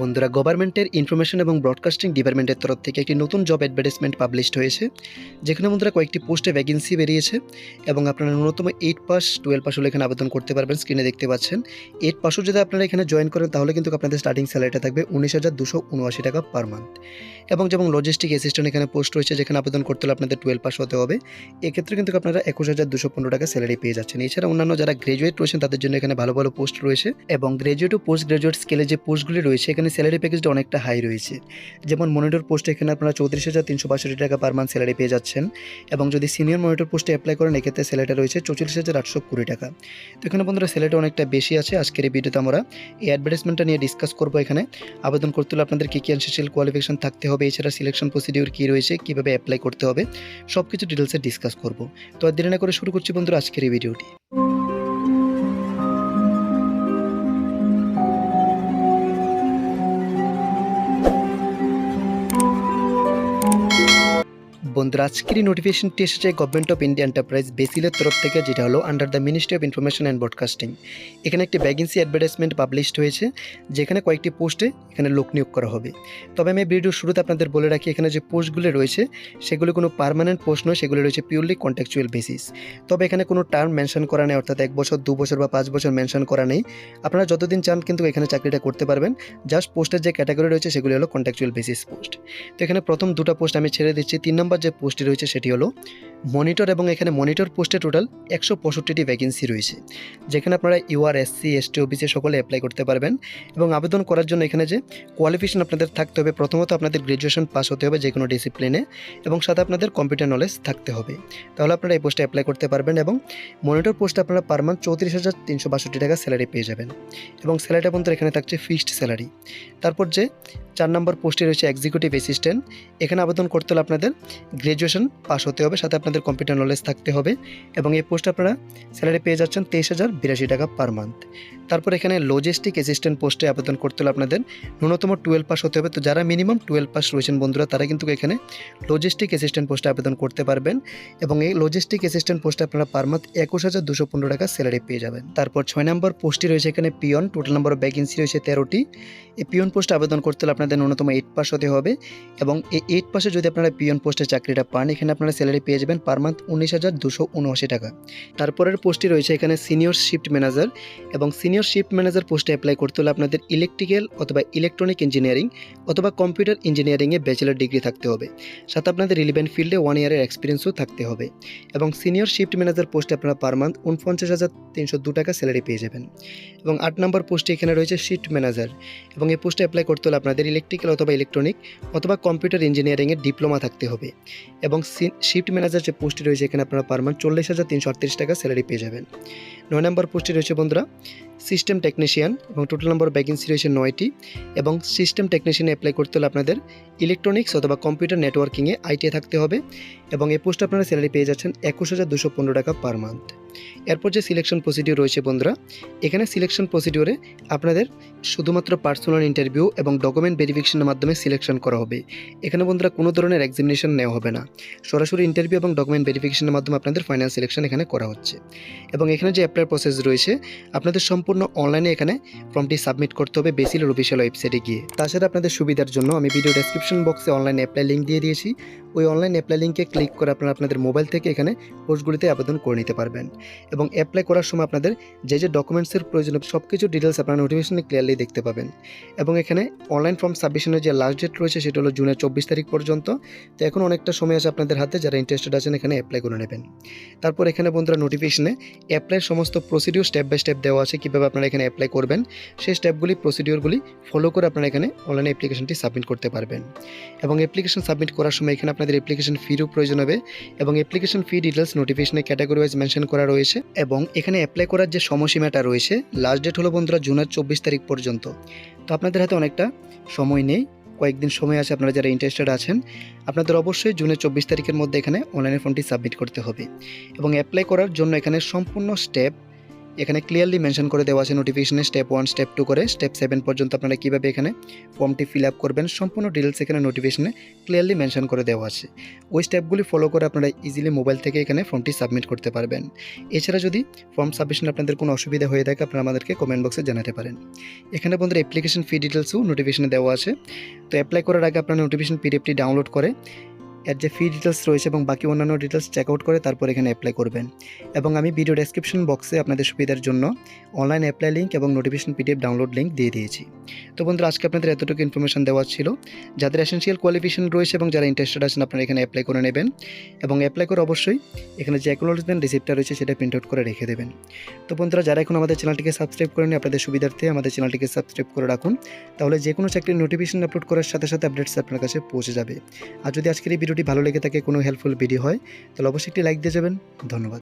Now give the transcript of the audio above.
বন্ধুরা গভর্নমেন্টের ইনফরমেশন এবং ব্রডকাস্টিং ডিপার্টমেন্টের তরফ থেকে একটি নতুন জব অ্যাডভার্টাইজমেন্ট পাবলিশড হয়েছে, যেখানে বন্ধুরা কয়েকটি পোস্টে ভ্যাকেন্সি বেরিয়েছে এবং আপনারা ন্যূনতম এইট পাস টুয়েলভ পাস হলে এখানে আবেদন করতে পারবেন। স্ক্রিনে দেখতে পাচ্ছেন এইট পাসও যদি আপনারা এখানে জয়েন করেন, তাহলে কিন্তু আপনাদের স্টার্টিং স্যালারিটা থাকবে উনিশ হাজার দুশো উনআশি টাকা পার মান্থ এবং যেমন লজিস্টিক অ্যাসিস্ট্যান্ট এখানে পোস্ট রয়েছে, যেখানে আবেদন করতে হলে আপনাদের টুয়েলভ পাস হতে হবে, এক্ষেত্রে কিন্তু আপনারা একুশ হাজার দুশো পনেরো টাকা স্যালারি পেয়ে যাচ্ছেন। এছাড়া অন্যান্য যারা গ্রাজুয়েট রয়েছেন, তাদের জন্য এখানে ভালো ভালো পোস্ট রয়েছে এবং গ্রাজুয়েট ও পোস্ট গ্রাজুয়েট স্কেলে যে পোস্টগুলি রয়েছে, এখানে স্যালারি প্যাকেজটা অনেকটা হাই রয়েছে। যেমন মনিটর পোস্টে এখানে আপনারা চৌত্রিশ হাজার তিনশো বাষট্টি টাকা পার মান্থ স্যালারি পেয়ে যাচ্ছেন এবং যদি সিনিয়র মনিটর পোস্টে অ্যাপ্লাই করেন, এক্ষেত্রে স্যালারিটা রয়েছে চৌচল্লিশ হাজার আটশো কুড়ি টাকা। তো এখানে বন্ধুরা স্যালারিটা অনেকটা বেশি আছে। আজকের এই ভিডিওতে আমরা এই অ্যাডভার্টাইজমেন্টটা নিয়ে ডিসকাস করব এখানে। আবেদন করতে হলে আপনাদের কী কী এনসিসিএল কোয়ালিফিকেশন থাকতে হবে, এছাড়া সিলেকশন প্রসিডিউর কী রয়েছে, কীভাবে অ্যাপ্লাই করতে হবে সব কিছু ডিটেলসে ডিসকাস করব। তো আর দেরি না করে শুরু করছি বন্ধুরা, আজকের এই ভিডিওটি বন্ধুরা, আজকের এই নোটিফিকেশনটি এসেছে গভর্নমেন্ট অফ ইন্ডিয়া এন্টারপ্রাইজ বেসিলের তরফ থেকে, যেটা হলো under the ministry of information and broadcasting এখানে একটি ভ্যাকেন্সি অ্যাডভার্টাইজমেন্ট পাবলিশড হয়েছে, যেখানে কয়েকটি পোস্টে এখানে লোক নিয়োগ করা হবে। তবে আমি ভিডিও শুরুতে আপনাদের বলে রাখি, এখানে যে পোস্টগুলো রয়েছে, সেগুলো কোনো পার্মানেন্ট পোস্ট নয়, সেগুলো রয়েছে পিওরলি কন্ট্যাকচুয়াল বেসিস তবে এখানে কোনো টার্ম মেনশন করা নেই, অর্থাৎ এক বছর, দু বছর বা পাঁচ বছর মেনশন করা নেই। আপনারা যতদিন চান কিন্তু এখানে চাকরিটা করতে পারবেন। জাস্ট পোস্টের যে ক্যাটাগরি রয়েছে, সেগুলি হলো কন্ট্যাকচুয়াল বেসিস পোস্ট তো এখানে প্রথম দুটো পোস্ট আমি ছেড়ে দিচ্ছি। তিন নম্বর যে পোস্টটি রয়েছে সেটি হলো মনিটর এবং এখানে মনিটর পোস্টে টোটাল একশো পঁয়ষট্টিটি ভ্যাকেন্সি রয়েছে, যেখানে আপনারা ইউআর এসসি এসটি ওবিসি সকলে অ্যাপ্লাই করতে পারবেন। এবং আবেদন করার জন্য এখানে যে কোয়ালিফিকেশন আপনাদের থাকতে হবে, প্রথমত আপনাদের গ্র্যাজুয়েশন পাস হতে হবে যে কোনো ডিসিপ্লিনে এবং সাথে আপনাদের কম্পিউটার নলেজ থাকতে হবে। তাহলে আপনারা এই পোস্টে অ্যাপ্লাই করতে পারবেন এবং মনিটর পোস্টে আপনারা পার মান্থ চৌত্রিশ হাজার তিনশো বাষট্টি টাকা স্যালারি পেয়ে যাবেন। এবং স্যালারিটা পর্যন্ত এখানে থাকছে ফিক্সড স্যালারি তারপর যে চার নম্বর পোস্টে রয়েছে এক্সিকিউটিভ অ্যাসিস্ট্যান্ট এখানে আবেদন করতে হলে আপনাদের গ্র্যাজুয়েশন পাস হতে হবে, সাথে আপনাদের কম্পিউটার নলেজ থাকতে হবে এবং এই পোস্টে আপনারা স্যালারি পেয়ে যাচ্ছেন তেইশ হাজার বিরাশি টাকা পার মান্থ তারপর এখানে লজিস্টিক অ্যাসিস্ট্যান্ট পোস্টে আবেদন করতে হলে আপনাদের ন্যূনতম টুয়েলভ পাস হতে হবে। তো যারা মিনিমাম টুয়েলভ পাস রয়েছেন বন্ধুরা, তারা কিন্তু এখানে লজিস্টিক অ্যাসিস্ট্যান্ট পোস্টে আবেদন করতে পারবেন এবং এই লজিস্টিক অ্যাসিস্ট্যান্ট পোস্টে আপনারা পার মান্থ একুশ হাজার দুশো পনেরো টাকা স্যালারি পেয়ে যাবেন। তারপর ছয় নম্বর পোস্টটি রয়েছে এখানে পিয়ন টোটাল নম্বর ভ্যাকেন্সি রয়েছে তেরোটি। এই পিয়ন পোস্টে আবেদন করতে হলে আপনাদের ন্যূনতম এইট পাস হতে হবে এবং এই এইট পাসে যদি আপনারা পিয়ন পোস্টে চাকরিটা পান, এখানে আপনারা স্যালারি পেয়ে যাবেন পার মান্থ উনিশ হাজার দুশো উনআশি টাকা। তারপরের পোস্টটি রয়েছে এখানে সিনিয়র শিফট ম্যানেজার এবং সিনিয়র শিফট ম্যানেজার পোস্টে অ্যাপ্লাই করতে হলে আপনাদের ইলেকট্রিক্যাল অথবা ইলেকট্রনিক ইঞ্জিনিয়ারিং অথবা কম্পিউটার ইঞ্জিনিয়ারিংয়ে ব্যাচেলার ডিগ্রি থাকতে হবে। সাথে আপনাদের রিলিভেন্ট ফিল্ডে ওয়ান ইয়ারের এক্সপিরিয়েন্সও থাকতে হবে এবং সিনিয়র শিফট ম্যানেজার পোস্টে আপনারা পার মান্থ উনপঞ্চাশ হাজার তিনশো দু টাকা স্যালারি পেয়ে যাবেন। এবং আট নম্বর পোস্টে এখানে রয়েছে শিফট ম্যানেজার এবং এই পোস্টে অ্যাপ্লাই করতে হলে আপনাদের ইলেকট্রিক্যাল অথবা ইলেকট্রনিক অথবা কম্পিউটার ইঞ্জিনিয়ারিংয়ের ডিপ্লোমা থাকতে হবে এবং শিফট ম্যানেজার যে পোস্টটি রয়েছে এখানে আপনারা পার মান্থ চল্লিশ হাজার তিনশো টাকা স্যালারি পেয়ে যাবেন। নয় নম্বর পোস্টটি রয়েছে বন্ধুরা সিস্টেম টেকনিশিয়ান এবং টোটাল নম্বর ভ্যাকেন্সি রয়েছে নয়টি এবং সিস্টেম টেকনিশিয়ানে অ্যাপ্লাই করতে হলে আপনাদের ইলেকট্রনিক্স অথবা কম্পিউটার নেটওয়ার্কিংয়ে আইটিআই থাকতে হবে এবং এই পোস্টে আপনারা স্যালারি পেয়ে যাচ্ছেন একুশ হাজার দুশো পনেরো টাকা পার মান্থ এরপর যে সিলেকশন প্রসিডিউর রয়েছে বন্ধুরা, এখানে সিলেকশন প্রসিডিউরে আপনাদের শুধুমাত্র পার্সোনাল ইন্টারভিউ এবং ডকুমেন্ট ভেরিফিকেশনের মাধ্যমে সিলেকশন করা হবে। এখানে বন্ধুরা কোনো ধরনের এক্সামিনেশন নেওয়া হবে না। সরাসরি ইন্টারভিউ এবং ডকুমেন্ট ভেরিফিকেশনের মাধ্যমে আপনাদের ফাইনাল সিলেকশন এখানে করা হচ্ছে। এবং এখানে যে অ্যাপ্লাই প্রসেস রয়েছে, আপনাদের সম্পূর্ণ অনলাইনে এখানে ফর্মটি সাবমিট করতে হবে বেসিলের অফিসিয়াল ওয়েবসাইটে গিয়ে। তাছাড়া আপনাদের সুবিধার জন্য আমি ভিডিও ডেসক্রিপশন বক্সে অনলাইন অ্যাপ্লাই লিঙ্ক দিয়ে দিয়েছি। ওই অনলাইন অ্যাপ্লাই লিঙ্কে ক্লিক করে আপনারা আপনাদের মোবাইল থেকে এখানে পোস্টগুলিতে আবেদন করে নিতে পারবেন। এবং অ্যাপ্লাই করার সময় আপনাদের যে যে ডকুমেন্টসের প্রয়োজন সব কিছু ডিটেলস আপনারা নোটিফিকেশনে ক্লিয়ারলি দেখতে পাবেন। এবং এখানে অনলাইন ফর্ম সাবমিশনের যে লাস্ট ডেট রয়েছে, সেটা হলো জুনের চব্বিশ তারিখ পর্যন্ত। তো এখন অনেকটা সময় আছে আপনাদের হাতে, যারা ইন্টারেস্টেড আছেন এখানে অ্যাপ্লাই করে নেবেন। তারপর এখানে বন্ধুরা নোটিফিকেশনে অ্যাপ্লাইয়ের সমস্ত প্রসিডিউর স্টেপ বাই স্টেপ দেওয়া আছে, কীভাবে আপনারা এখানে অ্যাপ্লাই করবেন, সেই স্টেপগুলি প্রসিডিওরগুলি ফলো করে আপনারা এখানে অনলাইনে অ্যাপ্লিকেশনটি সাবমিট করতে পারবেন। এবং অ্যাপ্লিকেশন সাবমিট করার সময় এখানে আপনাদের অ্যাপ্লিকেশন ফিরও প্রয়োজন হবে এবং অ্যাপ্লিকেশন ফি ডিটেলস নোটিফিকেশনে ক্যাটাগরি ওয়াইজ মেনশন করা রয়েছে এবং এখানে অ্যাপ্লাই করার যে সময়সীমাটা রয়েছে লাস্ট ডেট হলো বন্ধুরা জুনের চব্বিশ তারিখ পর্যন্ত। তো আপনাদের হাতে অনেকটা সময় নেই, কয়েকদিন সময় আছে আপনারা যারা ইন্টারেস্টেড আছেন, আপনাদের অবশ্যই জুনের চব্বিশ তারিখের মধ্যে এখানে অনলাইনে ফর্মটি সাবমিট করতে হবে। এবং অ্যাপ্লাই করার জন্য এখানে সম্পূর্ণ স্টেপ এখানে ক্লিয়ারলি মেনশন করে দেওয়া আছে নোটিফিকেশনে স্টেপ ওয়ান স্টেপ টু করে স্টেপ সেভেন পর্যন্ত আপনারা কীভাবে এখানে ফর্মটি ফিল আপ করবেন, সম্পূর্ণ ডিটেলস এখানে নোটিফিকেশনে ক্লিয়ারলি মেনশন করে দেওয়া আছে। ওই স্টেপগুলি ফলো করে আপনারা ইজিলি মোবাইল থেকে এখানে ফর্মটি সাবমিট করতে পারবেন। এছাড়া যদি ফর্ম সাবমিশন আপনাদের কোনো অসুবিধা হয়ে থাকে, আপনারা আমাদেরকে কমেন্ট বক্সে জানাতে পারেন। এখানে বন্ধুরা অ্যাপ্লিকেশন ফি ডিটেলসও নোটিফিকেশনে দেওয়া আছে। তো অ্যাপ্লাই করার আগে আপনারা নোটিফিকেশন পিডিএফটি ডাউনলোড করে এর যে ফি ডিটেলস রয়েছে এবং বাকি অন্যান্য ডিটেলস চেক আউট করে তারপর এখানে অ্যাপ্লাই করবেন। এবং আমি ভিডিও ডেসক্রিপশন বক্সে আপনাদের সুবিধার জন্য অনলাইন অ্যাপ্লাই লিঙ্ক এবং নোটিফিকেশন পিডিএফ ডাউনলোড লিঙ্ক দিয়ে দিয়েছি। তো বন্ধুরা, আজকে আপনাদের এতটুকু ইনফরমেশন দেওয়া ছিল। যাদের এসেন্সিয়াল কোয়ালিফিকেশন রয়েছে এবং যারা ইন্টারেস্টেড আছেন, আপনারা এখানে অ্যাপ্লাই করে নেবেন। এবং অ্যাপ্লাই করে অবশ্যই এখানে যে অ্যাকনোলজমেন্ট রিসিপ্টটা রয়েছে, সেটা প্রিন্ট আউট করে রেখে দেবেন। তো বন্ধুরা, যারা এখন আমাদের চ্যানেলটিকে সাবস্ক্রাইব করেনি আপনাদের সুবিধার্থে আমাদের চ্যানেলটিকে সাবস্ক্রাইব করে রাখুন। তাহলে যে কোনো চাকরির নোটিফিকেশন আপলোড করার সাথে সাথে আপডেটস আপনার কাছে পৌঁছে যাবে। আর যদি আজকের এই ভিডিওটি ভালো লেগে থাকে, কোনো হেল্পফুল ভিডিও হয়, তাহলে অবশ্যই একটি লাইক দিয়ে যাবেন। ধন্যবাদ।